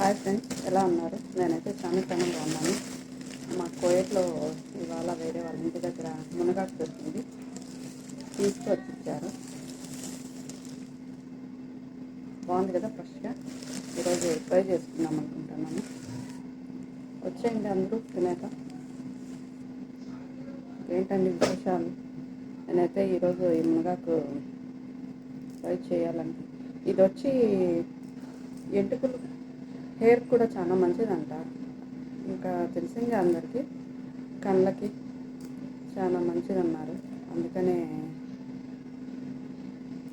Hi friends ఎలా ఉన్నారు? నేనైతే చాలా చాలా బాగున్నాను. మా కోయట్లో ఇవాళ వేరే వాళ్ళ ఇంటి దగ్గర మునగాకు దొరికింది తీసుకొచ్చి ఇచ్చారు బాగుంది కదా ఫ్రెష్గా? ఈరోజు ఫ్రై చేసుకుందాం అనుకుంటున్నాను. వచ్చేయండి అందరూ తినేక ఏంటండి విశేషాలు? నేనైతే ఈరోజు ఈ మునగాకు ఫ్రై చేయాలండి. ఇది వచ్చి ఎంటుకలు హెయిర్ కూడా చాలా మంచిదంట. ఇంకా తెలిసిందే అందరికీ కళ్ళకి చాలా మంచిదన్నారు. అందుకనే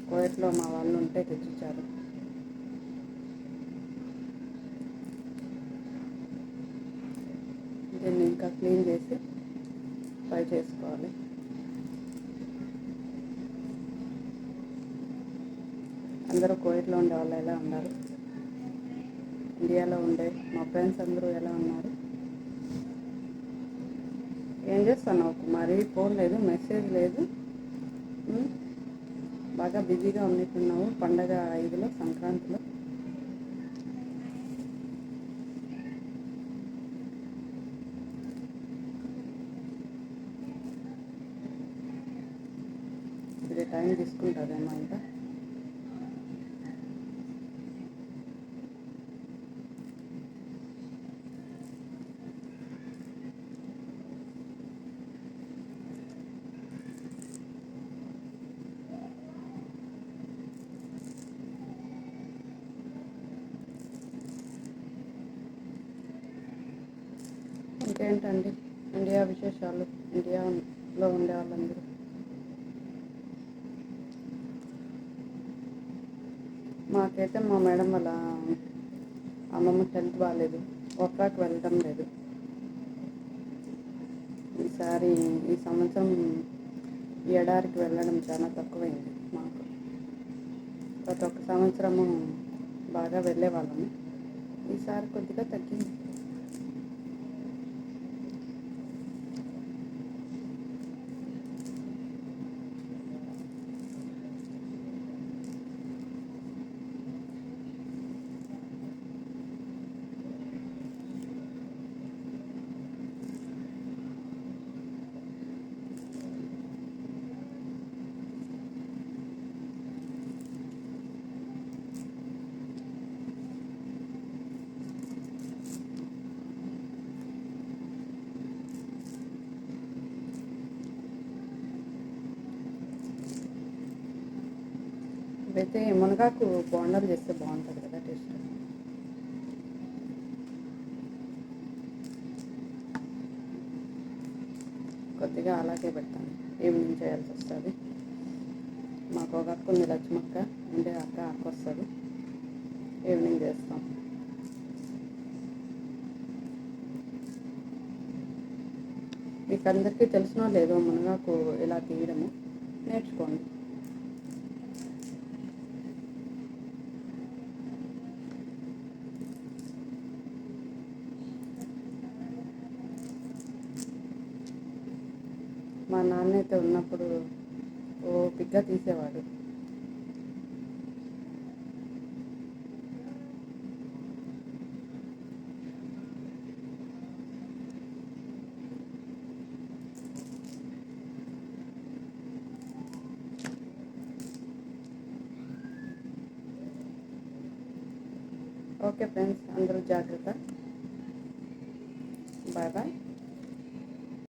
కోయట్లో మా వాళ్ళు ఉంటే తెచ్చిచ్చారు. దీన్ని ఇంకా క్లీన్ చేసి ఫ్రై చేసుకోవాలి. అందరూ కోయట్లో ఉండే వాళ్ళు ఎలా ఉన్నారు? ఇండియాలో ఉండే మా ఫ్రెండ్స్ అందరూ ఎలా ఉన్నారు? ఏం చేస్తున్నావు కుమారి? ఫోన్ లేదు మెసేజ్ లేదు. బాగా బిజీగా ఉన్నట్టున్నావు పండగ ఐదులో సంక్రాంతిలో. ఇది టైం తీసుకుంటుందేమో ఇంకా? ఇంకేంటండి ఇండియా విశేషాలు. ఇండియాలో ఉండే వాళ్ళందరూ. మాకైతే మా మేడం వాళ్ళ అమ్మమ్మ హెల్త్ బాగాలేదు ఒక్కకి వెళ్ళడం లేదు. ఈసారి ఈ సంవత్సరం ఈ ఎడారికి వెళ్ళడం చాలా తక్కువైంది మాకు. ప్రతి ఒక్క సంవత్సరము బాగా వెళ్ళేవాళ్ళము ఈసారి కొద్దిగా తగ్గింది. అయితే మునగాకు బోండాలు చేస్తే బాగుంటుంది కదా టేస్ట్? కొద్దిగా అలాగే పెడతాను. ఈవినింగ్ చేయాల్సి వస్తుంది. మాకు ఒక అక్క ఉంది లక్ష్మక్క ఉండే అక్క అక్క వస్తుంది. ఈవినింగ్ చేస్తాం. మీకు అందరికీ తెలిసినో లేదో మునగాకు ఇలా తీయడము నేర్చుకోండి. మా నాన్న అయితే ఉన్నప్పుడు ఓ పిగ్గా తీసేవాడు. ఓకే ఫ్రెండ్స్ అందరూ జాగ్రత్త. Bye bye.